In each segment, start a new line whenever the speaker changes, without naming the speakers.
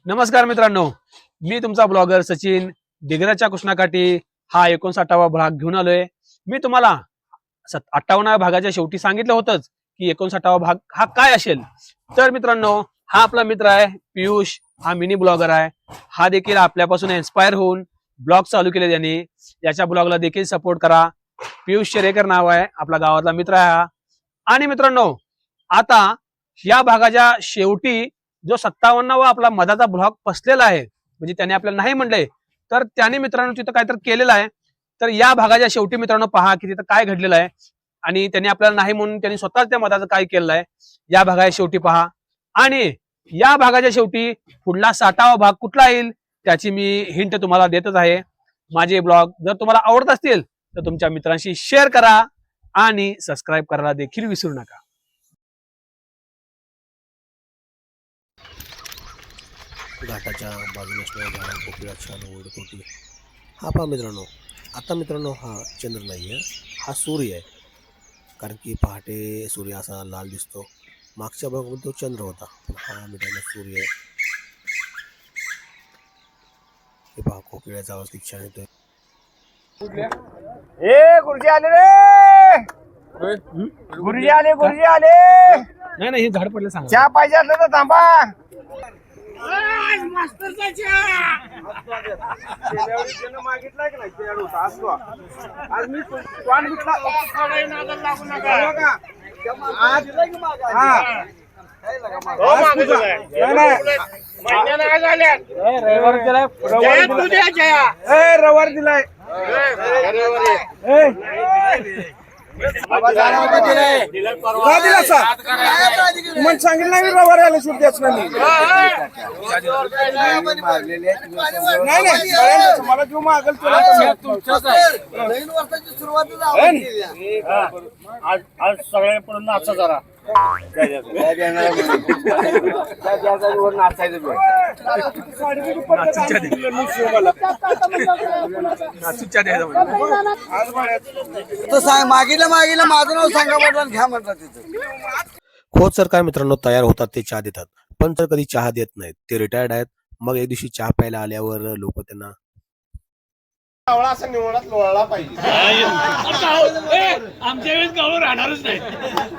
नमस्कार मित्रांनो मी तुमचा ब्लॉगर सचिन दिग्रजच्या कृष्णाकाठी. हा एकोणसाठावा भाग घेऊन आलोय. मी तुम्हाला अठ्ठावन्नाव्या भागाच्या शेवटी सांगितलं होतंच की एकोणसाठावा भाग हा काय असेल? तर मित्रांनो हा आपला मित्र आहे पियुष. हा मिनी ब्लॉगर आहे. हा देखील आपल्यापासून इन्स्पायर होऊन ब्लॉग चालू केले त्यांनी. याच्या ब्लॉगला देखील सपोर्ट करा. पियुष शेरेकर नाव आहे आपला गावातला मित्र आहे हा. आणि मित्रांनो आता या भागाच्या शेवटी जो सत्तावन्नावा आपला मधाचा ब्लॉग फसलेला आहे म्हणजे त्याने आपल्याला नाही म्हणले तर त्याने मित्रांनो तिथं काहीतरी केलेलं आहे. तर या भागाच्या शेवटी मित्रांनो पहा की तिथं काय घडलेलं आहे. आणि त्यांनी आपल्याला नाही म्हणून त्यांनी स्वतःच त्या मधाचं काय केलेलं आहे. या भागाच्या शेवटी पहा. आणि या भागाच्या शेवटी पुढला साठावा भाग कुठला येईल त्याची मी हिंट तुम्हाला देतच आहे. माझे ब्लॉग जर तुम्हाला आवडत असतील तर तुमच्या मित्रांशी शेअर करा आणि सबस्क्राईब करायला देखील विसरू नका.
घाटाच्या बाजूने असणाऱ्या झाडा कोकिळा छान ओढकोटी हा पहा मित्रांनो आता मित्रांनो हा चंद्र नाही आहे हा सूर्य आहे. कारण की पहाटे सूर्य असा लाल दिसतो. मागच्या भागामध्ये तो चंद्र होता पण हा मित्रांनो सूर्य आहे. हे पहा कोकिळ्याचा आवाज किती छान येतोय.
ए गुरुजी आले रे! गुरुजी आले गुरुजी आले!
नाही नाही हे झाड पडलं सांगा.
चहा पाहिजे असलं तर थांबा. मागितलाय की नाही? असतो आज मी तोंड घेतला आज हा.
रविवार दिलाय
रविवार दिलाय. ए, रविवार दिलाय. का दिला सा मग सांगितलं नाही रविवार आलं सूट द्याच नाही? नाही. मला जो मागल तुला
सुरुवात
आज आज सगळ्यांकडून नाचा जरा.
तो सांग मागितलं माझं नाव सांगा म्हटलं घ्या म्हणतात तिथं.
खोत सर काय मित्रांनो तयार होतात ते चहा देतात. पण तर कधी चहा देत नाहीत. ते रिटायर्ड आहेत. मग एक दिवशी चहा प्यायला आल्यावर लोक त्यांना
कावळा असं निवडत लोळला पाहिजे.
आमच्या वेळेस गाव राहणारच नाही.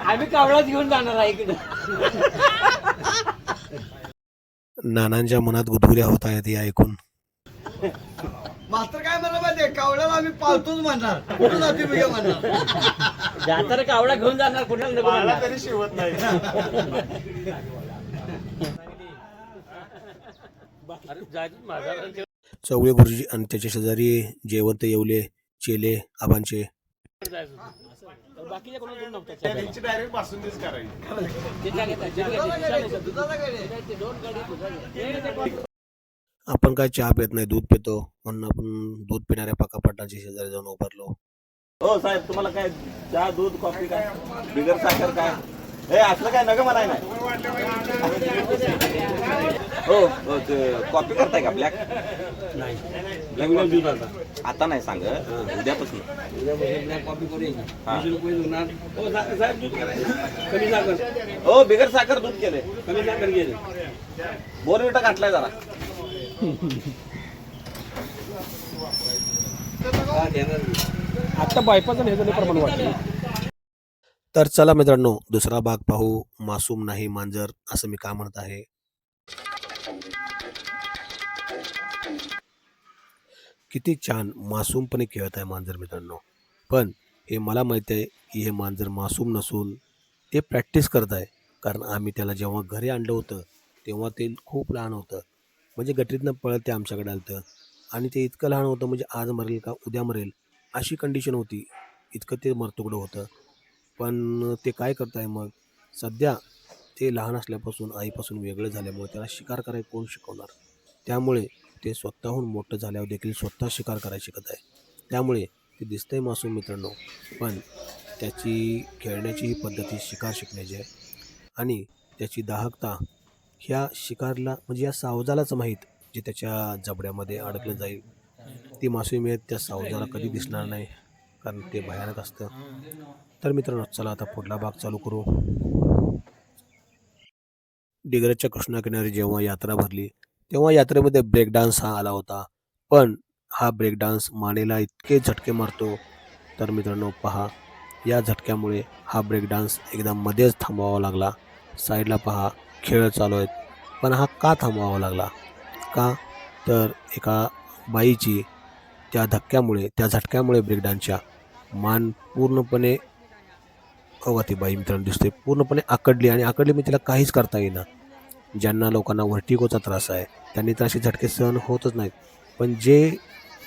आम्ही कावळाच घेऊन जाणार आहे इकडे.
नानांच्या मनात गुदगुल्या होत आहेत हे ऐकून.
मास्तर काय म्हणलं माहितीये? कावड्याला आम्ही पालतोच म्हणणार. कुठं जाते मी म्हणणार?
जाताना कावळा घेऊन जाणार कुठे नको म्हणणार.
तरी शिवत नाही.
चवळे गुरुजी आणि त्याच्या शेजारी जयवंत येवले चेले आबांचे. आपण काय चहा पित नाही दूध पितो. म्हणून आपण दूध पिणाऱ्या पाकापाटांच्या शेजारी जाऊन उभारलो.
हो साहेब तुम्हाला काय चहा दूध कॉफी काय? बिगर साखर काय? हे असलं काय नग म्हणाय नाही. हो हो, ते कॉफी करताय का ब्लॅक नाही. आता आता नाही सांग उद्यापासून. हा. हो बिगर साखर दूध केले कमी साखर गेले बोरविटा घातलाय जरा.
आता बायपाचं हे झालं प्रमाण वाटलं
तर चला मित्रांनो दुसरा भाग पाहू. मासूम नाही मांजर असं मी का म्हणत आहे? किती छान मासूमपणे खेळत आहे मांजर मित्रांनो. पण हे मला माहीत आहे की हे मांजर मासूम नसून ते प्रॅक्टिस करत आहे. कारण आम्ही त्याला जेव्हा घरी आणलं होतं तेव्हा ते खूप लहान होतं. म्हणजे गटरीतनं पळत ते आमच्याकडे आलं होतं आणि ते इतकं लहान होतं म्हणजे आज मरेल का उद्या मरेल अशी कंडिशन होती. इतकं ते मरतुकडं होतं. पण ते काय करत आहे मग? सध्या ते लहान असल्यापासून आईपासून वेगळं झाल्यामुळे त्याला शिकार करायला कोण शिकवणार? त्यामुळे ते स्वतःहून मोठं झाल्यावर देखील स्वतः शिकार करायला शिकत आहे. त्यामुळे ते दिसतंय मासूम मित्रांनो पण त्याची खेळण्याची ही पद्धती शिकार शिकण्याची आहे. आणि त्याची दाहकता ह्या शिकारला म्हणजे या सावजालाच माहीत जे त्याच्या जबड्यामध्ये अडकलं जाईल. ती मासुमी त्या सावजाला कधी दिसणार नाही कारण ते भयानक असतं. तर मित्रांनो चला आता पुढला भाग चालू करू. डिग्रजच्या कृष्णाकिनारी जेव्हा यात्रा भरली तेव्हा यात्रेमध्ये ब्रेक डान्स हा आला होता. पण हा ब्रेक डान्स मानेला इतके झटके मारतो. तर मित्रांनो पहा या झटक्यामुळे हा ब्रेक डान्स एकदम मध्येच थांबवावा लागला. साईडला पहा खेळ चालू आहेत पण हा का थांबवावा लागला? का? तर एका बाईची त्या धक्क्यामुळे त्या झटक्यामुळे ब्रेक डान्सच्या मान पूर्णपणे कवा ती बाई मित्रांनो दिसते पूर्णपणे आकडली आणि आकडली म्हणजे तिला काहीच करता येईना. ज्यांना लोकांना व्हर्टिगोचा त्रास आहे त्यांनी तर असे झटके सहन होतच नाहीत. पण जे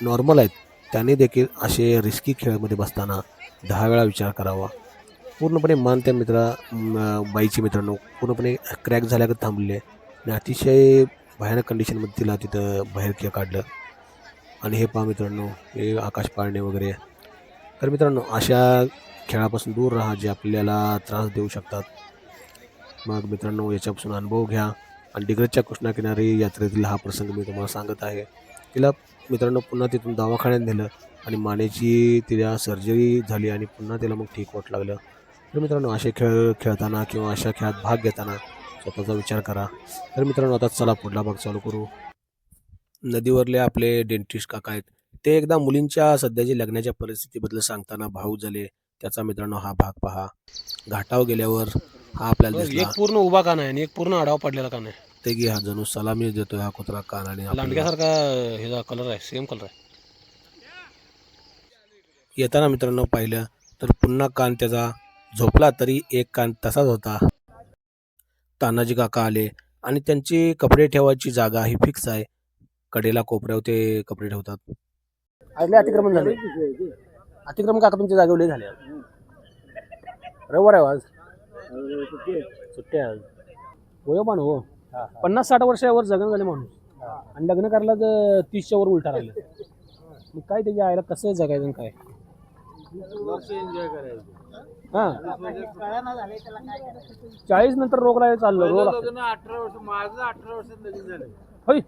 नॉर्मल आहेत त्यांनी देखील असे रिस्की खेळामध्ये बसताना दहा वेळा विचार करावा. पूर्णपणे मान त्या मित्रा बाईचे बाईची मित्रांनो पूर्णपणे क्रॅक झाल्यागत थांबले आणि अतिशय भयानक कंडिशनमध्ये तिला तिथं बाहेर खेळ काढलं. आणि हे पहा मित्रांनो हे आकाश पाळणे वगैरे. तर मित्रांनो अशा खेळापासून दूर राहा जे आपल्याला त्रास देऊ शकतात. मग मित्रांनो याच्यापासून अनुभव घ्या. आणि डिग्रजच्या कृष्णाकिनारी यात्रेतील हा प्रसंग मी तुम्हाला सांगत आहे. तिला मित्रांनो पुन्हा तिथून दवाखान्यात नेलं आणि मानेची तिला सर्जरी झाली आणि पुन्हा तिला मग ठीक वाटू लागलं. तर मित्रांनो असे खेळ खेळताना किंवा अशा खेळात भाग घेताना स्वतःचा विचार करा. तर मित्रांनो आता चला पुढला भाग चालू करू. नदीवरले आपले डेंटिस्ट काका आहेत. ते एकदा मुलींच्या सध्याच्या लग्नाच्या परिस्थितीबद्दल सांगताना भाऊ झाले. त्याचा मित्रांनो हा भाग पहा. घाटावर गेल्यावर हा आपल्याला दिसला.
एक पूर्ण उभा कान आहे आणि एक पूर्ण आडावा पडलेला कान आहे
ते की हा जणू सलामी देतोय हा कुत्रा कान आणि आपल्याला-
लांडग्यासारखा ह्याचा कलर आहे सेम कलर आहे.
येताना मित्रांनो पाहिलं तर पुन्हा कान त्याचा झोपला तरी एक कान तसाच होता. तानाजी काका आले आणि त्यांची कपडे ठेवायची जागा ही फिक्स आहे. कडेला कोपऱ्यावर ते कपडे ठेवतात.
आजले अतिक्रमण झाले. अतिक्रमण काका तुमच्या जागेवर लय झाले आज. रविवार आहे हो आज. सुट्टी आहे आज. वयोमान हो. पन्नास साठ वर्षावर जगन झाले माणूस. आणि लग्न करायला तर तीसच्या वर उलटा राहिले मग काय त्याच्या आईला कसं जगायचं आणि काय? हा. चाळीस नंतर रोग लागले चाललं रोग लागतं.
अठरा वर्ष माझं अठरा वर्षात लगीन झालं
होय?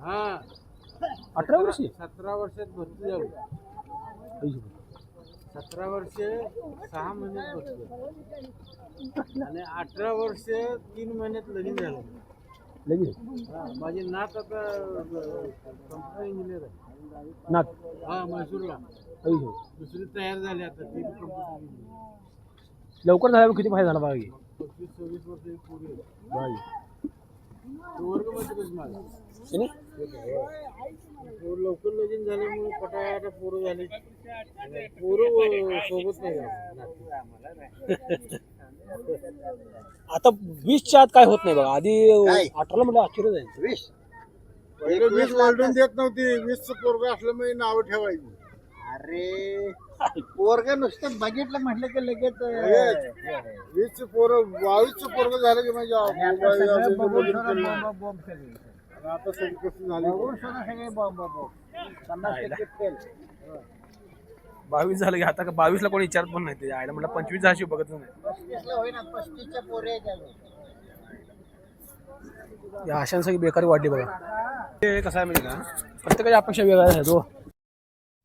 हा.
अठरा वर्षी?
सतरा वर्षात भरती झालो. सतरा वर्ष सहा महिन्यात बसलो आणि अठरा वर्ष तीन महिन्यात लगीन झालं.
लगेच
हा, माझी नात आता कम्प्युटर इंजिनियर आहे.
नाक
हा म्हैसूरला.
होय.
दुसरी तयार झाली आता ती कम्प्युटर इंजिनियर
लवकर झाल्यावर किती फायदा झाला की.
पस्तीस सव्वीस वर्ष
बाई.
वर्गमध्ये माझा
किनी?
लवकर लगीन झाल्यामुळे पटापटा पोरं झाली. पोरं सोबत नाही
आता वीसच्या आत काय होत नाही बघा. आधी अठराला म्हटलं आश्चर्य जाईल
पहिले वीस वळडून देत नव्हती. वीस पोरग असलं म्हणजे नाव ठेवायची.
अरे पोरग नुसतं बघितलं म्हटलं की लगेच
वीस पोरं बावीस पोरग झालं की म्हणजे आता सगळी कसं झाली?
बावीस झालं की आता का बावीसला कोणी विचारत पण नाही ते. आयला म्हटलं पंचवीस झाशी बघत नाही. या अशांसाठी बेकारी वाढली बघा. ते कसं आहे माहिती का? प्रत्येकाची अपेक्षा वेगळ्या आहेत हो.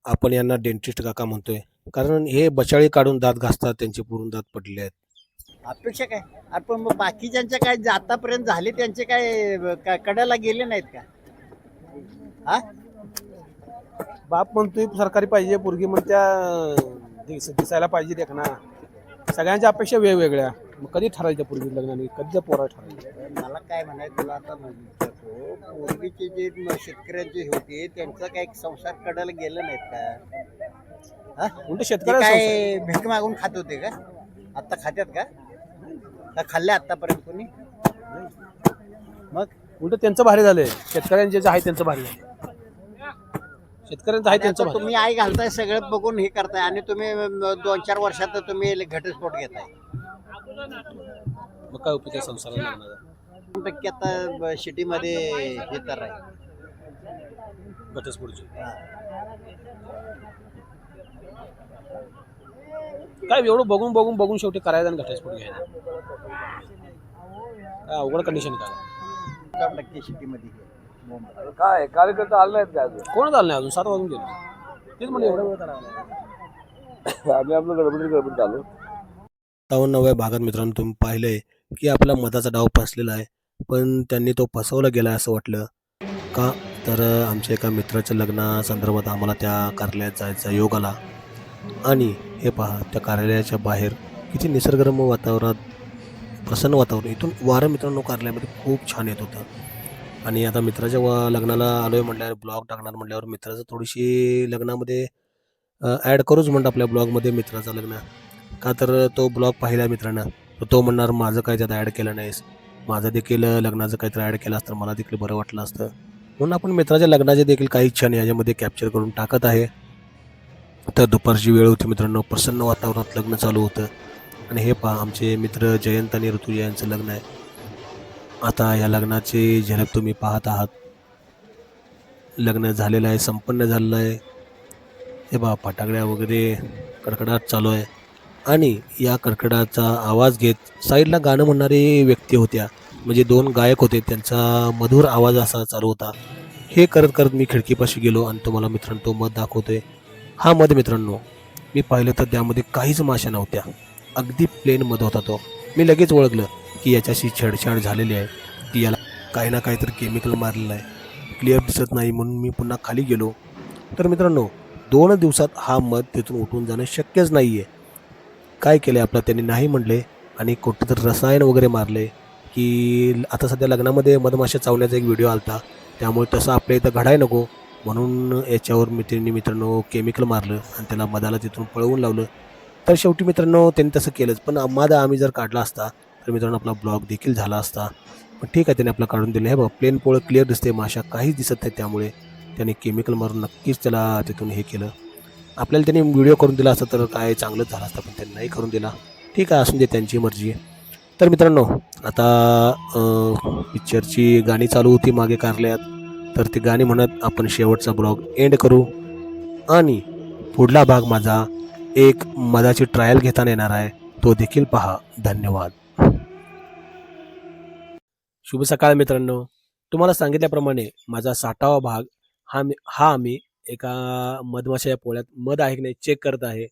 आपण यांना डेंटिस्ट काका म्हणतोय. कारण हे बचाळी काढून दात घासतात त्यांचे पुरून दात पडले आहेत.
अपेक्षा काय? आपण मग बाकीच्यांच्या काय जे आतापर्यंत झाले त्यांचे काय का- कड्याला गेले नाहीत का? हा?
बाप म्हणतोय सरकारी पाहिजे पोरगी म्हणत्या दिस- दिसायला पाहिजे देख ना. सगळ्यांच्या अपेक्षा वेगवेगळ्या. मग कधी ठरायच्या पूर्वी लग्नाने कधी पोरा ठरायच्या?
मला काय म्हणायचं तुला आता म्हणतो पूर्वीचे जे म- शेतकऱ्यांचे होते त्यांचा काय संसार कड्याला गेलं नाहीत का? हा?
उलट
ते
शेतकऱ्या
काय भीक मागून खात होते का? आता खात्यात का? का खाल्ले आतापर्यंत कोणी? मग?
उलट त्यांचं भारी झालंय? शेतकऱ्यांचे जे आहे त्यांचं भारी झालं शेतकऱ्यांचं आहे त्यांचं
आता
भारी.
तुम्ही आई घालताय सगळं बघून हे करताय आणि तुम्ही अं, दोन चार वर्षात तुम्ही घटस्फोट घेताय.
मग काय उपयोग आहे संसाराला
पैकी आता सिटीमध्ये हे तर आहे.
घटस्फोटची. काय एवढं बघून बघून बघून शेवटी करायचं आणि घटस्फोट घ्यायचा? काय अवघड कंडिशन काय
टक्के सिटीमध्ये हे.
काय कार्यकर्ता आले नाहीत का
कोण झालं नाही अजून? सात वाजून गेले. तेच म्हणजे एवढा वेळ करायला
आम्ही आपलं गडबडी गडबडी चालू
सत्तावन्नव्या भागात मित्रांनो तुम्ही आहे की आपला मताचा डाव फसलेला आहे. पण त्यांनी तो फसवला गेला असं वाटलं. का? तर आमच्या एका मित्राच्या लग्नासंदर्भात आम्हाला त्या कार्यालयात जायचा योग आला. आणि हे पहा त्या कार्यालयाच्या बाहेर किती निसर्गरम्य वातावरणात प्रसन्न वातावरण इथून वारं मित्रांनो कार्यालयामध्ये खूप छान येत होतं. आणि आता मित्राच्या वा लग्नाला आलो आहे म्हटल्यावर ब्लॉग टाकणार म्हटल्यावर मित्राचं थोडीशी लग्नामध्ये ॲड करूच म्हणतो आपल्या ब्लॉगमध्ये मित्राचं लग्न. का तर तो ब्लॉग पाहिला मित्रानं? तर तो म्हणणार माझं काय त्यात ॲड केलं नाहीस. माझं देखील लग्नाचं काहीतरी ॲड केलं असतं. मला देखील बरं वाटलं असतं. म्हणून आपण मित्राच्या लग्नाचे देखील काही क्षण याच्यामध्ये कॅप्चर करून टाकत आहे. तर दुपारची वेळ होती मित्रांनो. प्रसन्न वातावरणात लग्न चालू होतं. आणि हे पहा आमचे मित्र जयंत आणि ऋतुजा यांचं लग्न आहे. आता या लग्नाची झलक तुम्ही पाहत आहात. लग्न झालेलं आहे संपन्न झालेलं आहे. हे पहा फटाकड्या वगैरे कडकडाट चालू आहे. आणि या कडकडाचा आवाज घेत साईडला गाणं म्हणणारी व्यक्ती होत्या. म्हणजे दोन गायक होते त्यांचा मधुर आवाज असा चालू होता. हे करत करत मी खिडकीपाशी गेलो आणि तुम्हाला मित्रांनो तो मध दाखवतोय. हा मध मित्रांनो मी पाहिलं तर त्यामध्ये काहीच माशा नव्हत्या. अगदी प्लेन मध होता तो. मी लगेच ओळखलं की याच्याशी छेडछाड झालेली आहे. की याला काही ना काहीतरी केमिकल मारलेलं आहे. क्लिअर दिसत नाही म्हणून मी पुन्हा खाली गेलो. तर मित्रांनो दोन दिवसात हा मध तिथून उठून जाणं शक्यच नाही आहे काय केले आपलं? त्यांनी नाही म्हणले आणि कुठं रसायन वगैरे मारले की आता सध्या लग्नामध्ये मधमाशा चावण्याचा एक व्हिडिओ आला त्यामुळे तसं आपल्या इथं घडाय नको. म्हणून याच्यावर मित्रांनी मित्रांनो केमिकल मारलं आणि त्याला मधाला तिथून पळवून लावलं. तर शेवटी मित्रांनो त्यांनी तसं केलंच. पण मादा आम्ही जर काढला असता तर मित्रांनो आपला ब्लॉग देखील झाला असता. पण ठीक आहे त्याने आपला काढून दिलं. हे बघ प्लेन पोळं क्लिअर दिसते माशा काहीच दिसत नाही त्यामुळे. त्याने केमिकल मारून नक्कीच त्याला तिथून हे केलं. आपल्याला त्यांनी व्हिडिओ करून दिला असता तर काय चांगलंच झालं असतं पण त्यांनी नाही करून दिला. ठीक आहे असून दे त्यांची मर्जी तर मित्रांनो आता पिक्चरची गाणी चालू होती मागे कारल्यात. तर ती गाणी म्हणत आपण शेवटचा ब्लॉग एंड करू. आणि पुढला भाग माझा एक मधाची ट्रायल घेताना येणार आहे. तो देखील पहा. धन्यवाद. शुभ सकाळ मित्रांनो. तुम्हाला सांगितल्याप्रमाणे माझा साठावा भाग हा मी हा आम्ही एका मधमाशा या पोळ्यात मध आहे की नाही चेक करत आहे.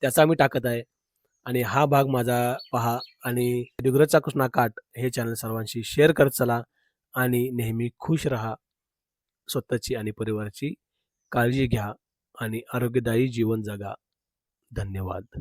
त्याचा आम्ही टाकत आहे. आणि हा भाग माझा पहा आणि डिग्रजचा कृष्णा काट हे चॅनल सर्वांशी शेअर करत चला आणि नेहमी खुश राहा. स्वतःची आणि परिवाराची काळजी घ्या आणि आरोग्यदायी जीवन जगा. धन्यवाद.